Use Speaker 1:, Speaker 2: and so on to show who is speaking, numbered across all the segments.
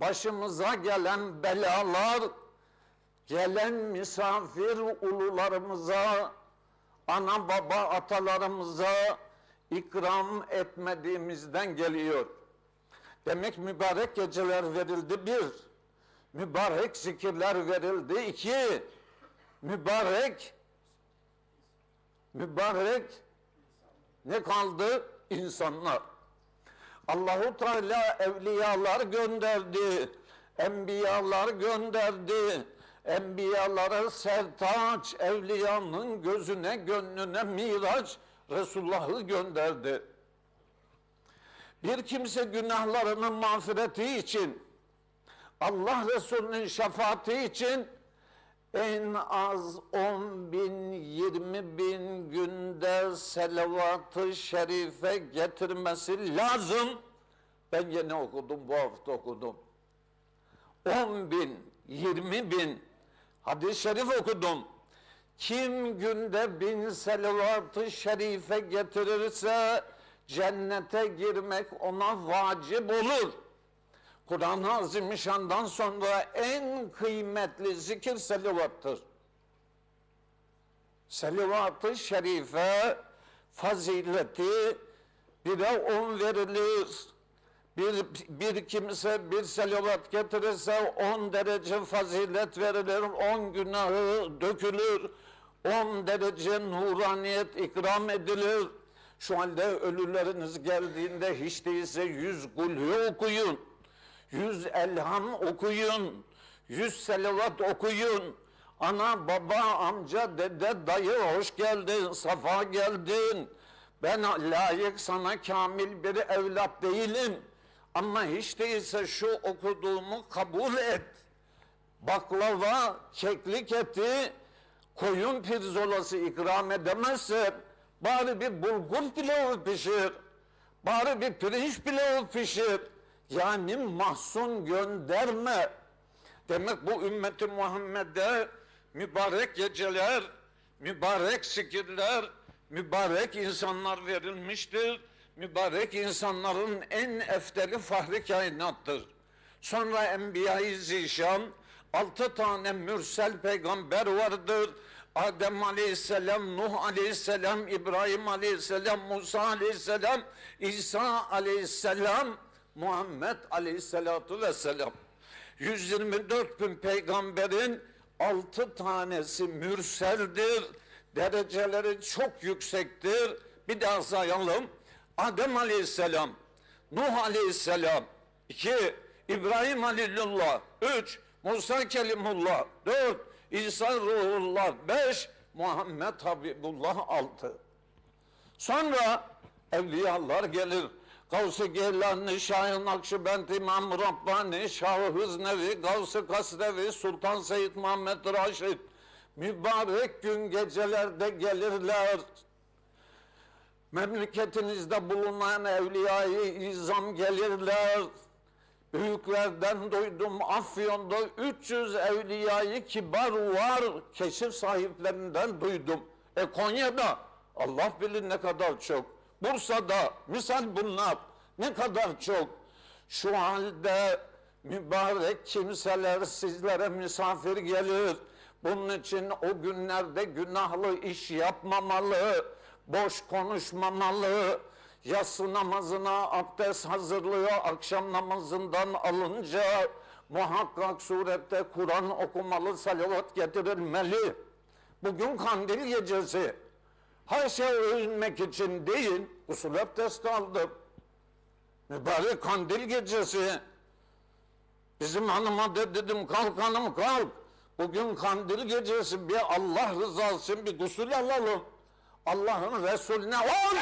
Speaker 1: başımıza gelen belalar, gelen misafir ulularımıza, ana baba atalarımıza ikram etmediğimizden geliyor. Demek mübarek geceler verildi bir, mübarek zikirler verildi iki, mübarek, mübarek ne kaldı? İnsanlar. Allahu Teala evliyalar gönderdi, enbiyalar gönderdi. Enbiyalara sertaç, evliyanın gözüne, gönlüne miraç, Resulullah'ı gönderdi. Bir kimse günahlarının mağfireti için, Allah Resulü'nün şefaati için en az 10 bin, 20 bin günde selavat-ı şerife getirmesi lazım. Ben yine okudum, bu hafta okudum. 10 bin, 20 bin hadis-i şerif okudum. Kim günde bin selavat-ı şerife getirirse cennete girmek ona vacip olur. Kur'an-ı Azimüşşan'dan sonra en kıymetli zikir selavattır. Selavat-ı şerife fazileti bire on verilir. Bir, bir kimse bir selavat getirirse on derece fazilet verilir, on günahı dökülür, on derece nuraniyet ikram edilir. Şu halde ölüleriniz geldiğinde hiç değilse yüz gulhü okuyun, yüz elham okuyun, yüz selavat okuyun. Ana, baba, amca, dede, dayı hoş geldin, safa geldin. Ben layık sana kamil bir evlat değilim. Ama hiç değilse şu okuduğumu kabul et. Baklava, keklik eti, koyun pirzolası ikram edemezsin. Bari bir bulgur pilavı pişir. Bari bir pirinç pilavı pişir. Yani mahzun gönderme. Demek bu ümmeti Muhammed'de mübarek geceler, mübarek zikirler, mübarek insanlar verilmiştir. Mübarek insanların en efteri fahri kainattır. Sonra Enbiya-i Zişan, altı tane mürsel peygamber vardır. Adem aleyhisselam, Nuh aleyhisselam, İbrahim aleyhisselam, Musa aleyhisselam, İsa aleyhisselam, Muhammed aleyhisselatu vesselam. 124 bin peygamberin altı tanesi mürseldir. Dereceleri çok yüksektir. Bir daha sayalım. Adem aleyhisselam, Nuh aleyhisselam, iki, İbrahim halilullah, üç, Musa kelimullah, dört, İsa ruhullah, beş, Muhammed Habibullah altı. Sonra evliyalar gelir. Gavs-ı Geylani, Şahin Nakşibend, İmam Rabbani, Şah-ı Hıznevi, Gavs-ı Sultan Seyyid Muhammed Raşid. Mübarek gün gecelerde gelirler. Memleketinizde bulunan evliyayı izam gelirler. Büyüklerden duydum Afyon'da 300 evliyayı kibar var. Keşif sahiplerinden duydum. E Konya'da Allah bilir ne kadar çok. Bursa'da misal bunlar ne kadar çok. Şu halde mübarek kimseler sizlere misafir gelir. Bunun için o günlerde günahlı iş yapmamalı, boş konuşmamalı, yatsı namazına abdest hazırlıyor, akşam namazından alınca muhakkak surette Kur'an okumalı, salavat getirilmeli. Bugün kandil gecesi. Şey övünmek için değil, usul abdesti aldım. Mübarek kandil gecesi. Bizim hanıma da dedim kalk hanım kalk. Bugün kandil gecesi bir Allah rızası için bir gusül alalım. Allah'ın Resulüne ol.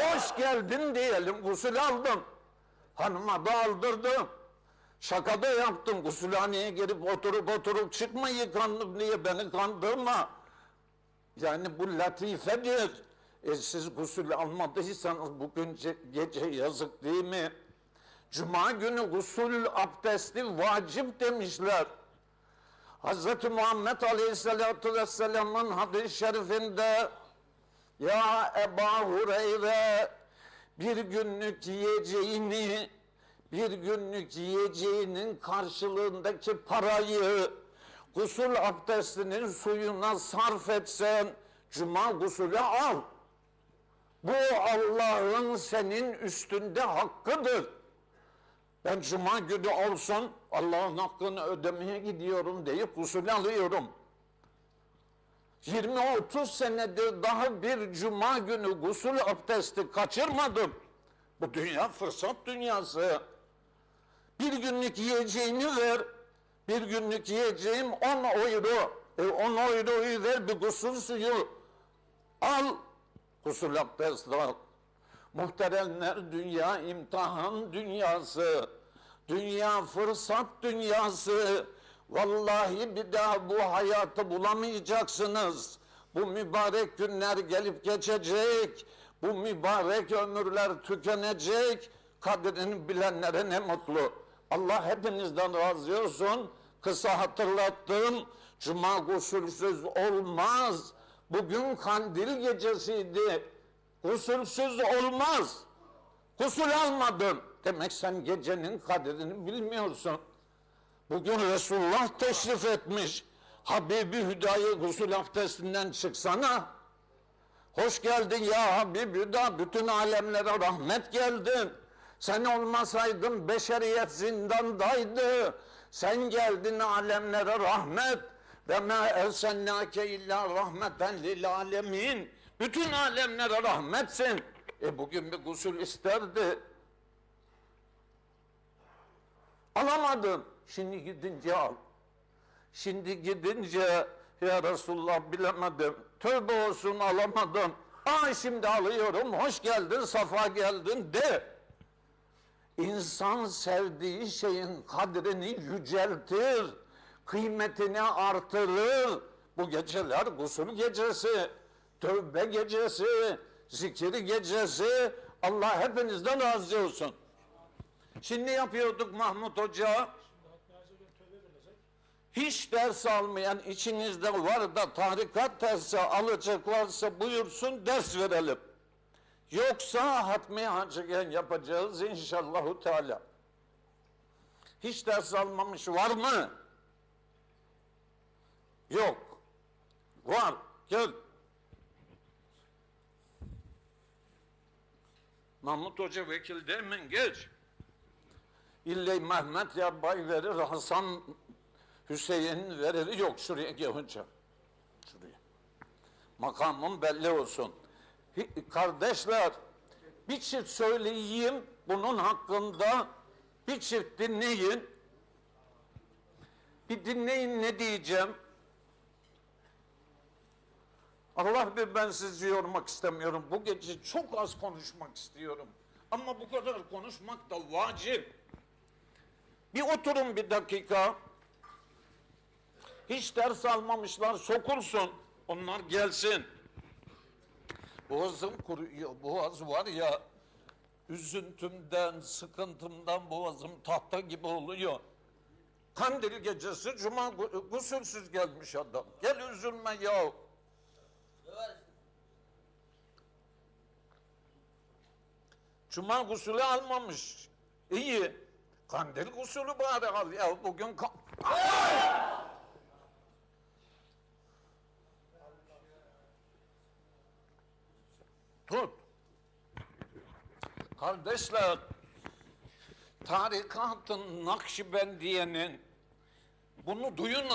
Speaker 1: Hoş geldin diyelim gusül aldım. Hanıma da aldırdım. Şaka da yaptım. Gusülhaneye girip oturup oturup çıkma yıkandım diye beni kandırma. Yani bu latifedir. E siz gusül almadıysanız bugün ce- gece yazık değil mi? Cuma günü gusül abdesti vacip demişler. Hz. Muhammed Aleyhisselatü Vesselam'ın hadis-i şerifinde Ya Eba Hureyre bir günlük yiyeceğini bir günlük yiyeceğinin karşılığındaki parayı gusül abdestinin suyuna sarf etsen cuma gusülü al. Bu Allah'ın senin üstünde hakkıdır. Ben cuma günü olsun Allah'ın hakkını ödemeye gidiyorum deyip gusül alıyorum. 20-30 senedir daha bir cuma günü gusül abdesti kaçırmadım. Bu dünya fırsat dünyası. Bir günlük yiyeceğini ver. Bir günlük yiyeceğim 10 euro. E 10 euroyu ver bir gusül suyu. Al. Gusül abdesti al. Muhteremler dünya imtihan dünyası. Dünya fırsat dünyası. Vallahi bir daha bu hayatı bulamayacaksınız. Bu mübarek günler gelip geçecek. Bu mübarek ömürler tükenecek. Kadrini bilenlere ne mutlu. Allah hepinizden razı olsun. Kısa hatırlattım. Cuma gusülsüz olmaz. Bugün kandil gecesiydi. Gusülsüz olmaz. Gusül almadın. Demek sen gecenin kadrini bilmiyorsun. Bugün Resulullah teşrif etmiş. Habibi Hüda'yı gusül abdestinden çıksana. Hoş geldin ya Habibi Hüda. Bütün alemlere rahmet geldin. Sen olmasaydın beşeriyet zindandaydı. Sen geldin alemlere rahmet. Ve ma ersennake illa rahmeten lil alemin. Bütün alemlere rahmetsin. E bugün bir gusül isterdi. Alamadın. Şimdi gidince al. Şimdi gidince ya Resulullah bilemedim. Tövbe olsun alamadım. Aa şimdi alıyorum. Hoş geldin, safa geldin de. İnsan sevdiği şeyin kadrini yüceltir. Kıymetini artırır. Bu geceler gusül gecesi, tövbe gecesi, zikir gecesi. Allah hepinizden razı olsun. Şimdi yapıyorduk Mahmut Hoca. Hiç ders almayan içinizde var da tarikat dersi alacak varsa buyursun ders verelim. Yoksa hatmi hacıgen yapacağız inşallahu teala. Hiç ders almamış var mı? Yok. Var. Gel. Mahmut Hoca vekil mi? Geç. İlle Mehmet Yarbay verir, Hasan Hüseyin verir. Yok şuraya gel hocam. Şuraya. Makamım belli olsun. Kardeşler bir çift söyleyeyim bunun hakkında bir çift dinleyin. Bir dinleyin ne diyeceğim. Allah bir ben sizi yormak istemiyorum. Bu gece çok az konuşmak istiyorum. Ama bu kadar konuşmak da vacip. Bir oturun bir dakika. Hiç ders almamışlar sokulsun. Onlar gelsin. Boğazım kuruyor. Boğaz var ya üzüntümden, sıkıntımdan boğazım tahta gibi oluyor. Kandil gecesi cuma gu- gusülsüz gelmiş adam. Gel üzülme ya. Cuma gusülü almamış. İyi. Kandil gusülü bari al ya. Bugün ka- Tut. Kardeşler, tarikatın Nakşibendiye'nin bunu duyun